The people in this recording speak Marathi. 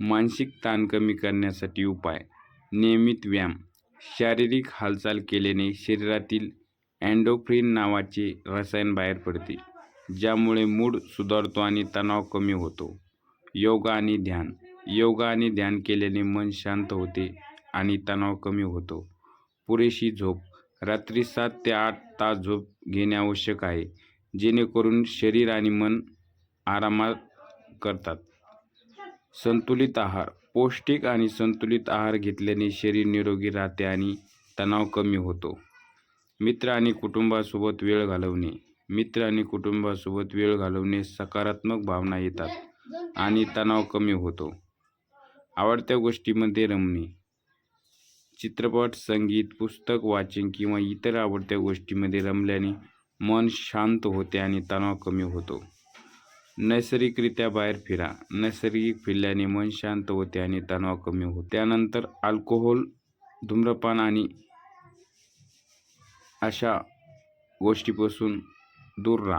मानसिक ताण कमी करण्यासाठी उपाय. नियमित व्यायाम. शारीरिक हालचाल केल्याने शरीरातील अँडोफ्रिन नावाचे रसायन बाहेर पडते ज्यामुळे मूड सुधारतो आणि तणाव कमी होतो. योगा आणि ध्यान. योगा आणि ध्यान केल्याने मन शांत होते आणि तणाव कमी होतो. पुरेशी झोप. रात्री सात ते आठ तास झोप घेणे आवश्यक आहे जेणेकरून शरीर आणि मन आरामात करतात. संतुलित आहार. पौष्टिक आणि संतुलित आहार घेतल्याने शरीर निरोगी राहते आणि तणाव कमी होतो. मित्र आणि कुटुंबासोबत वेळ घालवणे. मित्र आणि कुटुंबासोबत वेळ घालवणे सकारात्मक भावना येतात आणि तणाव कमी होतो. आवडत्या गोष्टीमध्ये रमणे. चित्रपट संगीत पुस्तक वाचन किंवा इतर आवडत्या गोष्टीमध्ये रमल्याने मन शांत होते आणि तणाव कमी होतो. नैसर्गिकरित्या बाहेर फिरा. नैसर्गिक फिरल्याने मन शांत होते आणि तणाव कमी होतो. त्यानंतर अल्कोहोल धूम्रपान आणि अशा गोष्टीपासून दूर राहा.